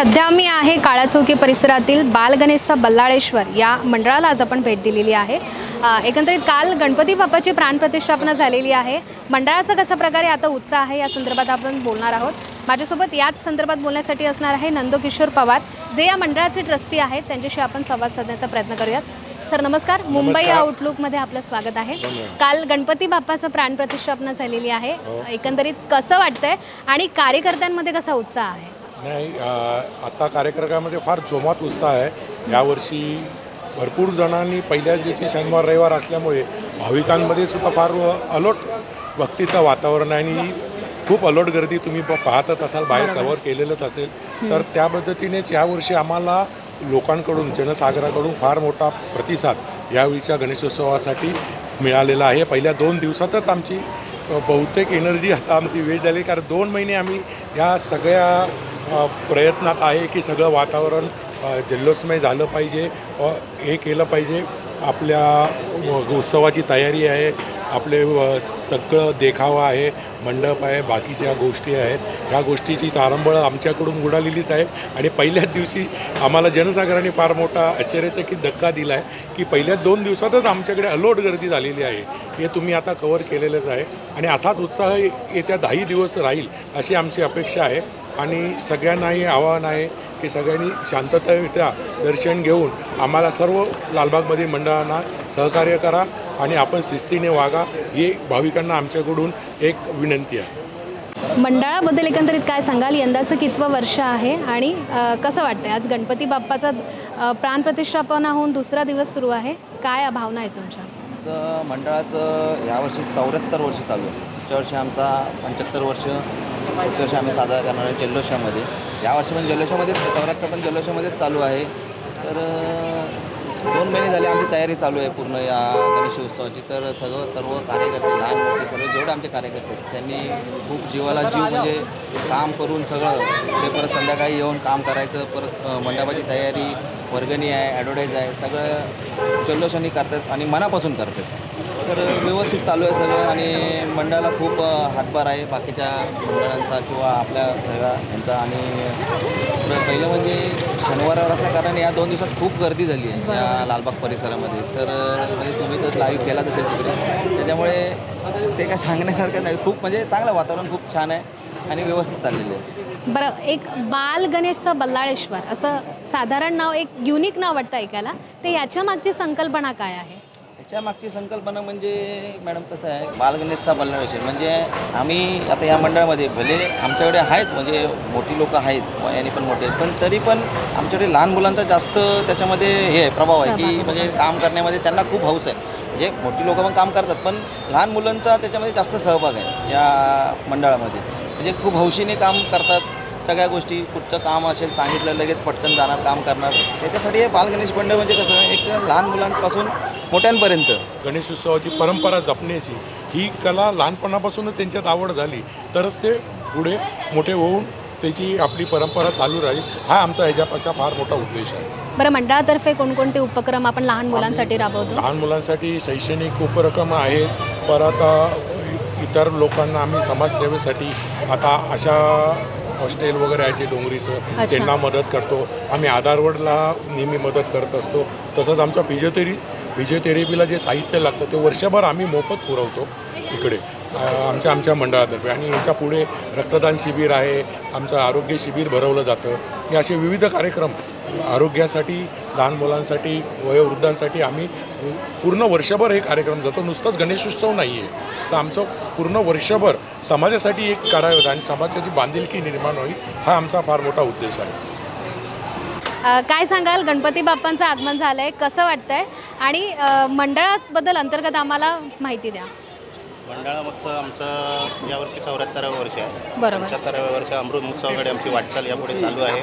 सध्या मी आहे काळा चौकी परिसरातील बालगणेशचा बल्लाळेश्वर. या मंडळाला आज आपण भेट दिलेली आहे. एकंदरीत काल गणपती बाप्पाची प्राणप्रतिष्ठापना झालेली आहे. मंडळाचा कशा प्रकारे आता उत्साह आहे या संदर्भात आपण बोलणार आहोत. माझ्यासोबत याच संदर्भात बोलण्यासाठी असणार आहे नंदकिशोर पवार जे या मंडळाचे ट्रस्टी आहेत. त्यांच्याशी आपण संवाद साधण्याचा प्रयत्न करूयात. सर नमस्कार. मुंबई. आउटलुकमध्ये आपलं स्वागत आहे. काल गणपती बाप्पाचं प्राणप्रतिष्ठापना झालेली आहे. एकंदरीत कसं वाटतंय आणि कार्यकर्त्यांमध्ये कसा उत्साह आहे? नाही आता कार्यक्रमामध्ये फार जोमात उत्साह आहे. यावर्षी भरपूर जणांनी पहिल्याच दिवशी शनिवार रविवार असल्यामुळे भाविकांमध्ये सुद्धा फार अलोट भक्तीचं वातावरण आहे आणि खूप अलोट गर्दी तुम्ही प- पाहतच असाल बाहेर कव्हर केलेलंच असेल. तर त्या पद्धतीनेच यावर्षी आम्हाला लोकांकडून जनसागराकडून फार मोठा प्रतिसाद यावेळीच्या गणेशोत्सवासाठी मिळालेला आहे. पहिल्या दोन दिवसातच आमची बहुतेक एनर्जी आता आमची वेळ झाली. कारण दोन महिने आम्ही या सगळ्या प्रयत्नात आहे की सगळं वातावरण जल्लोषमय झालं पाहिजे. हे केलं पाहिजे. आपल्या उत्सवाची तयारी आहे. आपले व- सगळं देखावा आहे मंडप आहे बाकीच्या गोष्टी आहेत. ह्या गोष्टीची तारंबळ आमच्याकडून उडालेलीच आहे. आणि पहिल्याच दिवशी आम्हाला जनसागराने फार मोठा आश्चर्यचकित धक्का दिला आहे की पहिल्या दोन दिवसातच आमच्याकडे अलोट गर्दी झालेली आहे. हे तुम्ही आता कवर केलेलंच आहे. आणि असाच उत्साह येत्या दहाही दिवस राहील अशी आमची अपेक्षा आहे. आणि सगळ्यांनाही आवाहन आहे की सगळ्यांनी शांततेरित्या दर्शन घेऊन आम्हाला सर्व लालबागमध्ये मंडळांना सहकार्य करा. आणि आपण शिस्तीने वागा ही भाविकांना आमच्याकडून एक विनंती आहे. मंडळाबद्दल एकंदरीत काय सांगाल? यंदाचं कितवं वर्ष आहे आणि कसं वाटतंय? आज गणपती बाप्पाचा अ, प्राणप्रतिष्ठापना होऊन दुसरा दिवस सुरू आहे. काय भावना आहेत तुमच्या? आमचं मंडळाचं यावर्षी चौऱ्याहत्तर वर्ष चालू आहे. पुढच्या वर्षी आमचा पंच्याहत्तर वर्ष पुढच्या वर्षी आम्ही साजरा करणार आहे जल्लोषामध्ये. यावर्षी पण जल्लोषामध्ये चौऱ्याहत्तर पण जल्लोषामध्येच चालू आहे. तर दोन महिने झाले आमची तयारी चालू आहे पूर्ण या गणेशोत्सवाची तर सगळं सर्व कार्यकर्ते लहान मोठे सर्व जेवढे आमचे कार्यकर्ते त्यांनी खूप जीवाला जीव म्हणजे काम करून सगळं ते परत संध्याकाळी येऊन काम करायचं परत मंडपाची तयारी वर्गणी आहे ॲडव्हर्टाईज आहे सगळं जल्लोषांनी करतात आणि मनापासून करतात. तर व्यवस्थित चालू आहे सगळं आणि मंडळाला खूप हातभार आहे बाकीच्या मंडळांचा किंवा आपल्या सगळ्या यांचा आणि पहिलं म्हणजे शनिवारावर असल्या कारणाने या दोन दिवसात खूप गर्दी झाली आहे या लालबाग परिसरामध्ये. तर म्हणजे तुम्ही तर लाईव्ह केलाच असेल तिकडे. त्याच्यामुळे ते काय सांगण्यासारखं नाही. खूप म्हणजे चांगलं वातावरण खूप छान आहे आणि व्यवस्थित चाललेलं आहे. बरं एक बाल गणेशचा बल्लाळेश्वर असं साधारण नाव एक युनिक नाव वाटतं ऐकायला. ते याच्या मागची संकल्पना काय आहे? याच्या मागची संकल्पना म्हणजे मॅडम कसं आहे बालगणेशचा बल्लाळेश्वर म्हणजे आम्ही आता या मंडळामध्ये भले आमच्याकडे आहेत म्हणजे मोठी लोकं आहेत वयाने पण मोठे आहेत पण तरी पण आमच्याकडे लहान मुलांचा जास्त त्याच्यामध्ये हे आहे प्रभाव आहे की म्हणजे काम करण्यामध्ये त्यांना खूप हौस आहे. म्हणजे मोठी लोकं पण काम करतात पण लहान मुलांचा त्याच्यामध्ये जास्त सहभाग आहे या मंडळामध्ये. म्हणजे खूप हौशीने काम करतात सगळ्या गोष्टी कुठचं काम असेल सांगितलं लगेच पटकन जाणार काम करणार. त्याच्यासाठी हे बालगणेश मंडळ म्हणजे कसं एक लहान मुलांपासून मोठ्यांपर्यंत. गणेशोत्सवाची परंपरा जपण्याची ही कला लहानपणापासूनच त्यांच्यात आवड झाली. तरच ते पुढे मोठे होऊन त्याची आपली परंपरा चालू राहील हा आमचा ह्याच्यापासून फार मोठा उद्देश आहे. बरं मंडळातर्फे कोणकोणते उपक्रम आपण लहान मुलांसाठी राबवतो? लहान मुलांसाठी शैक्षणिक उपक्रम आहेच परत इतर लोकांना आम्ही समाजसेवेसाठी आता अशा हॉस्टेल वगैरे आहे जे डोंगरीचं त्यांना मदत करतो. आम्ही आधारवडला नेहमी मदत करत असतो. तसंच आमच्या फिजिओथेरी फिजिओथेरपीला जे साहित्य लागतं ते वर्षभर आम्ही मोफत पुरवतो इकडे. आमच्या आमच्या मंडळातर्फे. आणि याच्यापुढे रक्तदान शिबिर आहे. आमचं आरोग्य शिबिर भरवलं जातं. हे असे विविध कार्यक्रम आरोग्यासाठी लहान मुलांसाठी वयोवृद्धांसाठी आम्ही पूर्ण वर्षभर हे कार्यक्रम जातो. नुसताच गणेशोत्सव नाही आहे तर आमचं पूर्ण वर्षभर समाजासाठी एक करावं आणि समाजाची बांधिलकी निर्माण होईल हा आमचा फार मोठा उद्देश आहे. काय सांगाल? गणपती बाप्पांचं आगमन झालं आहे कसं वाटतंय? आणि मंडळाबद्दल अंतर्गत आम्हाला माहिती द्या. मंडळामागचं आमचं यावर्षी चौऱ्याहत्तरावं वर्ष आहे. बरोबर. पंच्याहत्तराव्या वर्ष अमृत महोत्सवाकडे आमची वाटचाल यापुढे चालू आहे.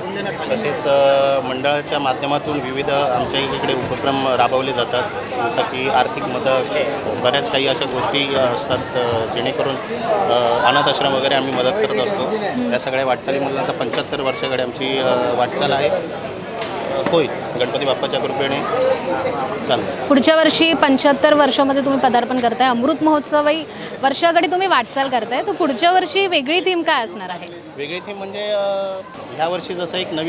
तसेच अ, मंडळाच्या माध्यमातून विविध आमच्या इकडे उपक्रम राबवले जातात. जसं की आर्थिक मदत बऱ्याच काही अशा गोष्टी अ, असतात अ, जेणेकरून अ, अनाथ आश्रम वगैरे आम्ही मदत करत असतो. या सगळ्या वाटचालीमधून आता पंच्याहत्तर वर्षाकडे आमची अ, वाटचाल आहे. होईल. गणपती बाप्पाच्या कृपेने पुढच्या वर्षी पंच्याहत्तर वर्षामध्ये तुम्ही पदार्पण करताय. अमृत महोत्सवही वर्षाकडे तुम्ही वाटचाल करताय. तर पुढच्या वर्षी वेगळी थीम काय असणार आहे? वेगळी थीम म्हणजे अ, ह्या वर्षी जसं एक नवीन